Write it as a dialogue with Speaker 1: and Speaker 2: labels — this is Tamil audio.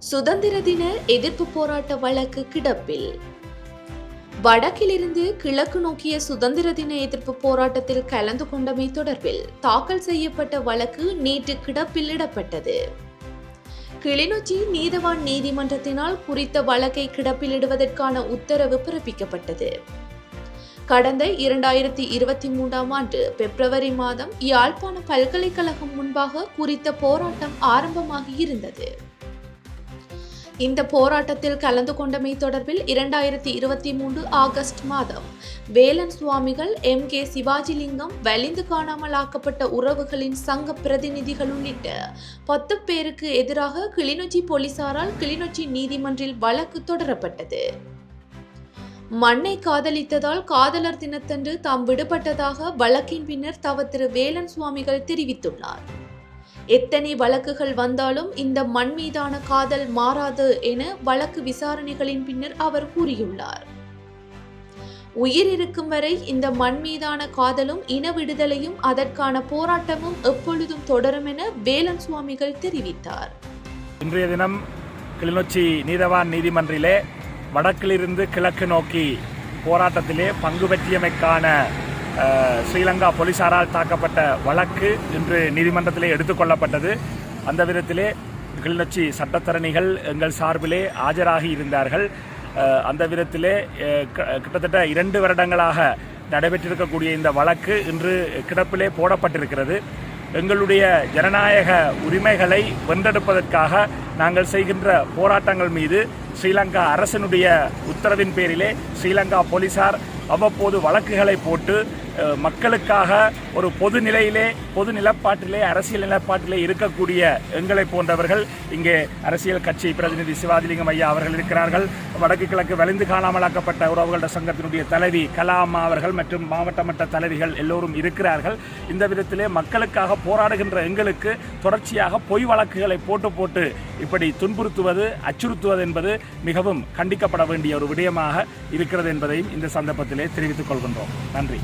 Speaker 1: சுதந்திர தின எதிர்ப்பு போராட்ட வழக்கு கிடப்பில். வடக்கிலிருந்து கிழக்கு நோக்கிய சுதந்திர தின எதிர்ப்பு போராட்டத்தில் கலந்து கொண்டமை தொடர்பில் தாக்கல் செய்யப்பட்ட வழக்கு நேற்று கிடப்பில் இடப்பட்டது. கிளிநொச்சி நீதவான் நீதிமன்றத்தினால் குறித்த வழக்கை கிடப்பிலிடுவதற்கான உத்தரவு பிறப்பிக்கப்பட்டது. கடந்த இரண்டாயிரத்தி இருபத்தி மூன்றாம் ஆண்டு பிப்ரவரி மாதம் யாழ்ப்பாண பல்கலைக்கழகம் முன்பாக குறித்த போராட்டம் ஆரம்பமாகி இருந்தது. இந்த போராட்டத்தில் கலந்து கொண்டமை தொடர்பில் இரண்டாயிரத்தி இருபத்தி மூன்று ஆகஸ்ட் மாதம் வேலன் சுவாமிகள் எம் கே சிவாஜிலிங்கம் வலிந்து காணாமல் ஆக்கப்பட்ட உறவுகளின் சங்க பிரதிநிதிகள் உள்ளிட்ட பத்து பேருக்கு எதிராக கிளிநொச்சி போலீசாரால் கிளிநொச்சி நீதிமன்றில் வழக்கு தொடரப்பட்டது. மண்ணை காதலித்ததால் காதலர் தினத்தன்று தாம் விடுபட்டதாக வழக்கின் பின்னர் தவ திரு வேலன் சுவாமிகள் தெரிவித்துள்ளார். எத்தனை வழக்குகள் வந்தாலும் இந்த மண் மீதான காதல் மாறாது என வழக்கு விசாரணைகளின் பின்னர் அவர் கூறியுள்ளார். உயிர் இருக்கும் வரை இந்த மண் மீதான காதலும் இன விடுதலையும் அதற்கான போராட்டமும் எப்பொழுதும் தொடரும் என வேலன் சுவாமிகள் தெரிவித்தார்.
Speaker 2: இன்றைய தினம் கிளிநொச்சி நீதவான் நீதிமன்றிலே வடக்கிலிருந்து கிழக்கு நோக்கி போராட்டத்திலே பங்கு பெற்றியமைக்கான ஸ்ரீலங்கா போலீசாரால் தாக்கப்பட்ட வழக்கு இன்று நீதிமன்றத்திலே எடுத்துக்கொள்ளப்பட்டது அந்த விதத்திலே கிளிநொச்சி சட்டத்தரணிகள் எங்கள் சார்பிலே ஆஜராகி இருந்தார்கள். அந்த விதத்திலே க- கிட்டத்தட்ட இரண்டு வருடங்களாக நடைபெற்றிருக்கக்கூடிய இந்த வழக்கு இன்று கிடப்பிலே போடப்பட்டிருக்கிறது. எங்களுடைய ஜனநாயக உரிமைகளை வென்றெடுப்பதற்காக நாங்கள் செய்கின்ற போராட்டங்கள் மீது ஸ்ரீலங்கா அரசனுடைய உத்தரவின் பேரிலே ஸ்ரீலங்கா போலீசார் அவ்வப்போது வழக்குகளை போட்டு மக்களுக்காக ஒரு பொது நிலையிலே பொது நிலப்பாட்டிலே அரசியல் நிலப்பாட்டிலே இருக்கக்கூடிய எங்களை போன்றவர்கள் இங்கே அரசியல் கட்சி பிரதிநிதி சிவாதிலிங்கம் ஐயா அவர்கள் இருக்கிறார்கள். வடக்கு கிழக்கு வலிந்து காணாமலாக்கப்பட்ட உறவுகள சங்கத்தினுடைய தலைவி கலாமா அவர்கள் மற்றும் மாவட்ட மட்ட தலைவிகள் எல்லோரும் இருக்கிறார்கள். இந்த விதத்திலே மக்களுக்காக போராடுகின்ற எங்களுக்கு தொடர்ச்சியாக பொய் வழக்குகளை போட்டு போட்டு இப்படி துன்புறுத்துவது அச்சுறுத்துவது என்பது மிகவும் கண்டிக்கப்பட வேண்டிய ஒரு விடயமாக இருக்கிறது என்பதையும் இந்த சந்தர்ப்பத்திலே தெரிவித்துக் கொள்கின்றோம். நன்றி.